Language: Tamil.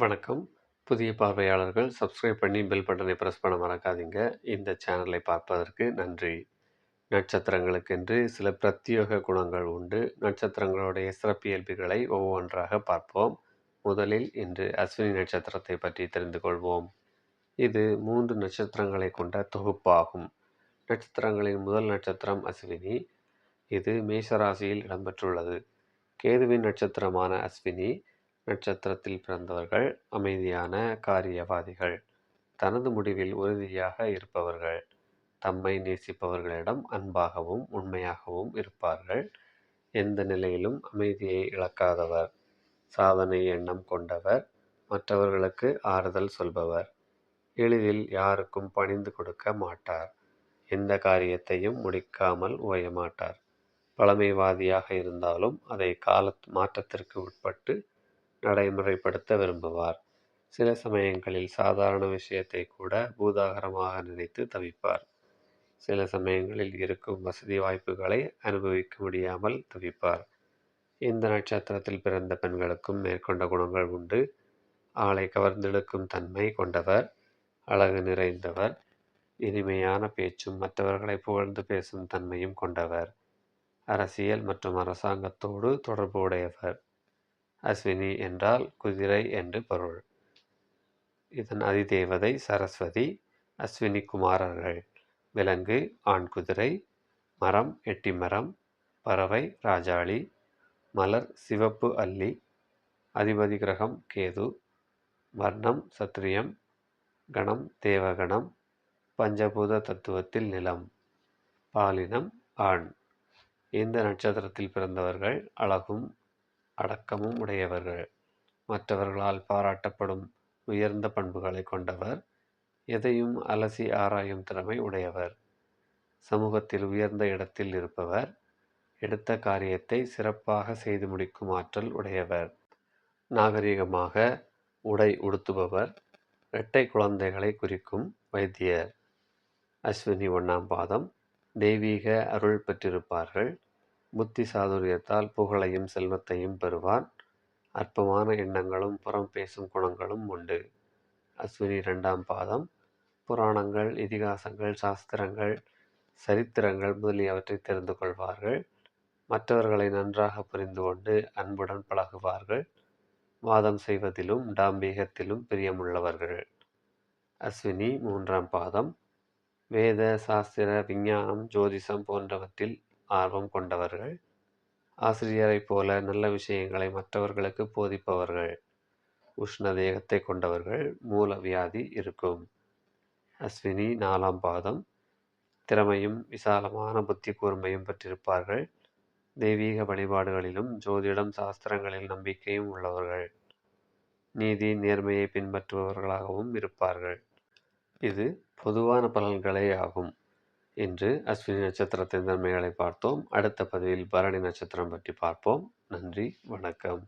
வணக்கம். புதிய பார்வையாளர்கள் சப்ஸ்கிரைப் பண்ணி பெல் பட்டனை ப்ரெஸ் பண்ண மறக்காதீங்க. இந்த சேனலை பார்ப்பதற்கு நன்றி. நட்சத்திரங்களுக்கென்று சில பிரத்யேக குணங்கள் உண்டு. நட்சத்திரங்களுடைய சிறப்பியல்புகளை ஒவ்வொன்றாக பார்ப்போம். முதலில் இன்று அஸ்வினி நட்சத்திரத்தை பற்றி தெரிந்து கொள்வோம். இது மூன்று நட்சத்திரங்களை கொண்ட தொகுப்பாகும். நட்சத்திரங்களின் முதல் நட்சத்திரம் அஸ்வினி. இது மேஷராசியில் இடம்பெற்றுள்ளது. கேதுவின் நட்சத்திரமான அஸ்வினி நட்சத்திரத்தில் பிறந்தவர்கள் அமைதியான காரியவாதிகள். தனது முடிவில் உறுதியாக இருப்பவர்கள். தம்மை நேசிப்பவர்களிடம் அன்பாகவும் உண்மையாகவும் இருப்பார்கள். எந்த நிலையிலும் அமைதியை இழக்காதவர். சாதனை எண்ணம் கொண்டவர். மற்றவர்களுக்கு ஆறுதல் சொல்பவர். எளிதில் யாருக்கும் பணிந்து கொடுக்க மாட்டார். எந்த காரியத்தையும் முடிக்காமல் ஓயமாட்டார். பழமைவாதியாக இருந்தாலும் அதை கால மாற்றத்திற்கு உட்பட்டு நடைமுறைப்படுத்த விரும்புவார். சில சமயங்களில் சாதாரண விஷயத்தை கூட பூதாகரமாக நினைத்து தவிப்பார். சில சமயங்களில் இருக்கும் வசதி வாய்ப்புகளை அனுபவிக்க முடியாமல் தவிப்பார். இந்த நட்சத்திரத்தில் பிறந்த பெண்களுக்கும் மேற்கொண்ட குணங்கள் உண்டு. ஆளை கவர்ந்தெடுக்கும் தன்மை கொண்டவர். அழகு நிறைந்தவர். இனிமையான பேச்சும் மற்றவர்களை புகழ்ந்து பேசும் தன்மையும் கொண்டவர். அரசியல் மற்றும் அரசாங்கத்தோடு தொடர்பு உடையவர். அஸ்வினி என்றால் குதிரை என்று பொருள். இதன் அதிதேவதை சரஸ்வதி. அஸ்வினி குமாரர்கள். விலங்கு ஆண் குதிரை. மரம் எட்டிமரம். பறவை ராஜாளி. மலர் சிவப்பு அல்லி. அதிபதி கிரகம் கேது. வர்ணம் சத்திரியம். கணம் தேவகணம். பஞ்சபூத தத்துவத்தில் நிலம். பாலினம் ஆண். இந்த நட்சத்திரத்தில் பிறந்தவர்கள் அழகும் அடக்கமும் உடையவர்கள். மற்றவர்களால் பாராட்டப்படும் உயர்ந்த பண்புகளை கொண்டவர். எதையும் அலசி ஆராயும் திறமை உடையவர். சமூகத்தில் உயர்ந்த இடத்தில் இருப்பவர். எடுத்த காரியத்தை சிறப்பாக செய்து முடிக்கும் ஆற்றல் உடையவர். நாகரிகமாக உடை உடுத்துபவர். இரட்டை குழந்தைகளை குறிக்கும் வைத்தியர். அஸ்வினி ஒன்றாம் பாதம். தெய்வீக அருள் பெற்றிருப்பார்கள். புத்தி சாதுரியத்தால் புகழையும் செல்வத்தையும் பெறுவார். அற்பமான எண்ணங்களும் புறம் பேசும் குணங்களும் உண்டு. அஸ்வினி இரண்டாம் பாதம். புராணங்கள் இதிகாசங்கள் சாஸ்திரங்கள் சரித்திரங்கள் முதலியவற்றை தெரிந்து கொள்வார்கள். மற்றவர்களை நன்றாக புரிந்து கொண்டு அன்புடன் பழகுவார்கள். வாதம் செய்வதிலும் டாம்பீகத்திலும் பிரியமுள்ளவர்கள். அஸ்வினி மூன்றாம் பாதம். வேத சாஸ்திர விஞ்ஞானம் ஜோதிஷம் போன்றவற்றில் ஆர்வம் கொண்டவர்கள். ஆசிரியரைப் போல நல்ல விஷயங்களை மற்றவர்களுக்கு போதிப்பவர்கள். உஷ்ண தேகத்தை கொண்டவர்கள். மூல வியாதி இருக்கும். அஸ்வினி நாலாம் பாதம். திறமையும் விசாலமான புத்தி கூர்மையும் பெற்றிருப்பார்கள். தெய்வீக வழிபாடுகளிலும் ஜோதிடம் சாஸ்திரங்களில் நம்பிக்கையும் உள்ளவர்கள். நீதி நேர்மையை பின்பற்றுபவர்களாகவும் இருப்பார்கள். இது பொதுவான பலன்களே ஆகும். இன்று அஸ்வினி நட்சத்திரத்தின் நன்மைகளை பார்த்தோம். அடுத்த பதிவில் பரணி நட்சத்திரம் பற்றி பார்ப்போம். நன்றி வணக்கம்.